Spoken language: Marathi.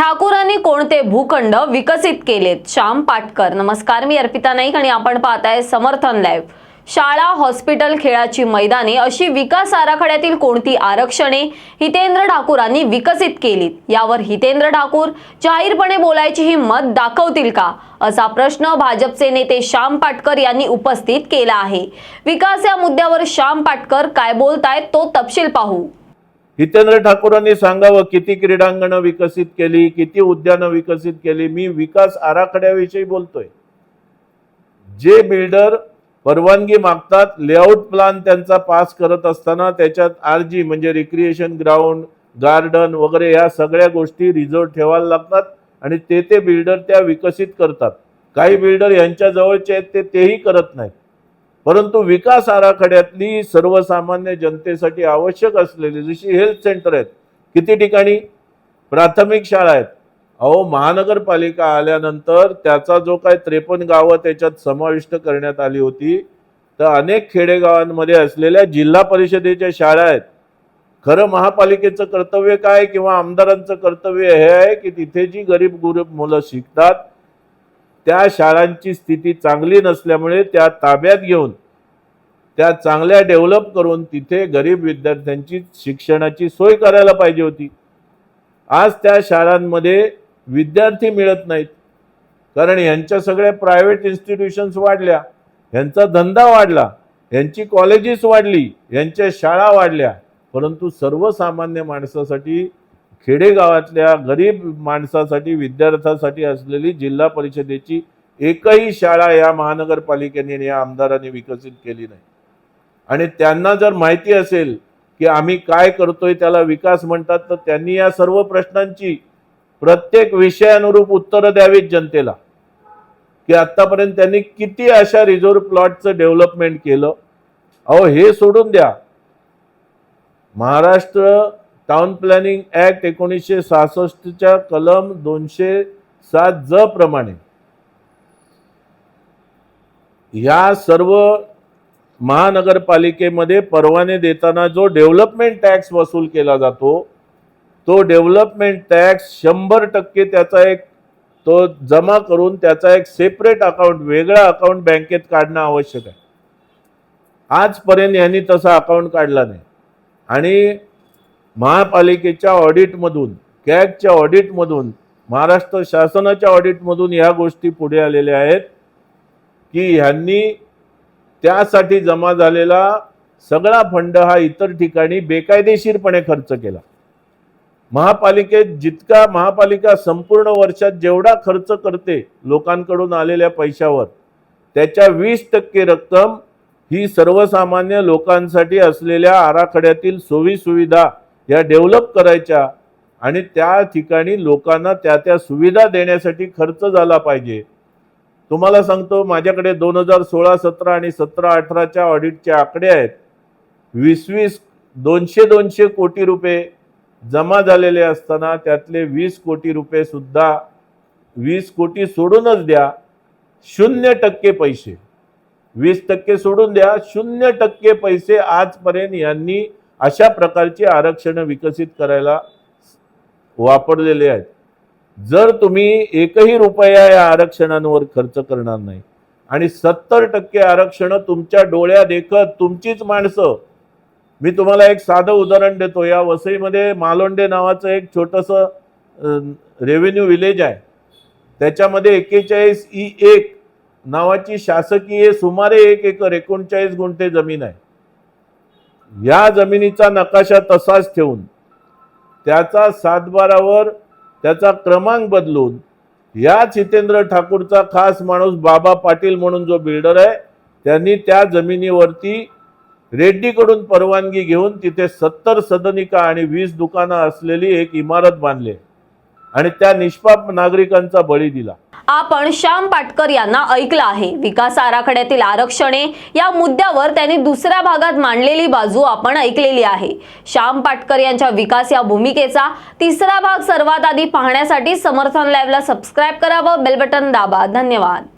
ठाकूरांनी कोणते भूखंड विकसित केलेत? श्याम पाटकर नमस्कार मी अर्पिता नाईक आणि आपण पाहताय समर्थन लाईव्ह शाळा हॉस्पिटल खेळाची मैदाने अशी विकास आराखड्यातील कोणती आरक्षणे हितेंद्र ठाकूरांनी विकसित केलीत? यावर हितेंद्र ठाकूर जाहीरपणे बोलायची हिंमत दाखवतील का? असा प्रश्न भाजपचे नेते श्याम पाटकर यांनी उपस्थित केला आहे. विकास या मुद्द्यावर श्याम पाटकर काय बोलतायत तो तपशील पाहू. हितेंद्र ठाकूरांनी सांगावं किती क्रीडांगणं विकसित केली किती उद्यानं विकसित केली मी विकास आराखड्याविषयी बोलतोय. जे बिल्डर परवानगी मागतात लेआउट प्लान त्यांचा पास करत असताना त्याच्यात आरजी म्हणजे रिक्रिएशन ग्राउंड गार्डन वगैरे या सगळ्या गोष्टी रिझर्व ठेवायला लागतात आणि ते ते बिल्डर त्या विकसित करतात. काही बिल्डर यांच्याजवळचे आहेत ते तेही करत नाहीत. परंतु विकास आराखड्यातली सर्वसामान्य जनतेसाठी आवश्यक असलेली जशी हेल्थ सेंटर आहेत किती ठिकाणी? प्राथमिक शाळा आहेत. अहो महानगरपालिका आल्यानंतर त्याचा जो काय त्रेपन्न गावं त्याच्यात समाविष्ट करण्यात आली होती तर अनेक खेडेगावांमध्ये असलेल्या जिल्हा परिषदेच्या शाळा आहेत. खरं महापालिकेचं कर्तव्य काय किंवा आमदारांचं कर्तव्य हे आहे की तिथे जी गरीब गुरीब मुलं शिकतात त्या शाळांची स्थिती चांगली नसल्यामुळे त्या ताब्यात घेऊन त्या चांगल्या डेव्हलप करून तिथे गरीब विद्यार्थ्यांची शिक्षणाची सोय करायला पाहिजे होती. आज त्या शाळांमध्ये विद्यार्थी मिळत नाहीत. कारण यांच्या सगळ्या प्रायव्हेट इन्स्टिट्यूशन्स वाढल्या यांचा धंदा वाढला यांची कॉलेजेस वाढली यांच्या शाळा वाढल्या. परंतु सर्वसामान्य माणसासाठी खेडेगावातल्या गरीब माणसासाठी विद्यार्थ्यासाठी असलेली जिल्हा परिषदेची एकही शाळा या महानगरपालिकेने आणि या आमदारांनी विकसित केली नाही. आणि त्यांना जर माहिती असेल की आम्ही काय करतोय त्याला विकास म्हणतात तर त्यांनी या सर्व प्रश्नांची प्रत्येक विषयानुरूप उत्तरं द्यावीत जनतेला. की आतापर्यंत त्यांनी किती अशा रिझर्व्ह प्लॉटचं डेव्हलपमेंट केलं? अहो हे सोडून द्या. महाराष्ट्र टाउन प्लॅनिंग ॲक्ट एकोणीसशे सहासष्टच्या कलम दोनशे सात ज प्रमाणे या सर्व महानगरपालिकेमध्ये परवाने देताना जो डेव्हलपमेंट टॅक्स वसूल केला जातो तो डेव्हलपमेंट टॅक्स शंभर टक्के त्याचा एक तो जमा करून त्याचा एक सेपरेट अकाउंट वेगळा अकाउंट बँकेत काढणं आवश्यक आहे. आजपर्यंत यांनी तसा अकाउंट काढला नाही. आणि महापालिकेच्या ऑडिटमधून कॅगच्या ऑडिटमधून महाराष्ट्र शासनाच्या ऑडिटमधून ह्या गोष्टी पुढे आलेल्या आहेत की ह्यांनी त्यासाठी जमा झालेला सगळा फंड हा इतर ठिकाणी बेकायदेशीरपणे खर्च केला. महापालिकेत जितका महापालिका संपूर्ण वर्षात जेवढा खर्च करते लोकांकडून आलेल्या पैशावर त्याच्या वीस टक्के रक्कम ही सर्वसामान्य लोकांसाठी असलेल्या आराखड्यातील सोयी सुविधा या डेव्हलप करायच्या आणि त्या ठिकाणी लोकांना त्या त्या सुविधा देण्यासाठी खर्च झाला पाहिजे. तुम्हाला सांगतो माझ्याकडे दोन हजार सोळा सतरा आणि सतरा अठराच्या ऑडिटचे आकडे आहेत. वीस वीस दोनशे दोनशे कोटी रुपये जमा झालेले असताना त्यातले वीस कोटी रुपये सुद्धा वीस कोटी सोडूनच द्या शून्य टक्के पैसे. वीस टक्के सोडून द्या शून्य टक्के पैसे आजपर्यंत यांनी अशा प्रकारची आरक्षणं विकसित करायला वापरलेले आहेत. जर तुम्ही एकही रुपया या आरक्षणांवर खर्च करणार नाही आणि सत्तर टक्के आरक्षणं तुमच्या डोळ्या देखत तुमचीच माणसं मी तुम्हाला एक साधं उदाहरण देतो. या वसईमध्ये मालोंडे नावाचं एक छोटंसं रेव्हेन्यू विलेज आहे. त्याच्यामध्ये एक्केचाळीस ई एक नावाची शासकीय सुमारे एक एकर एकोणचाळीस गुंठे जमीन आहे. या जमिनीचा नकाशा तसाच ठेवून त्याचा सातबारावर त्याचा क्रमांक बदलून याच जितेंद्र ठाकूरचा खास माणूस बाबा पाटील म्हणून जो बिल्डर आहे त्यांनी त्या जमिनीवरती रेड्डीकडून परवानगी घेऊन तिथे सत्तर सदनिका आणि वीस दुकानं असलेली एक इमारत बांधली आणि त्या निष्पाप नागरिकांचा बळी दिला. आपण श्याम पाटकर यांना ऐकलं आहे. विकास आराखड्यातील आरक्षणे या मुद्द्यावर त्यांनी दुसऱ्या भागात मांडलेली बाजू आपण ऐकलेली आहे. श्याम पाटकर यांच्या विकास या भूमिकेचा तिसरा भाग सर्वात आधी पाहण्यासाठी समर्थन लाईव्हला सबस्क्राईब करा व बेल बटन दाबा. धन्यवाद.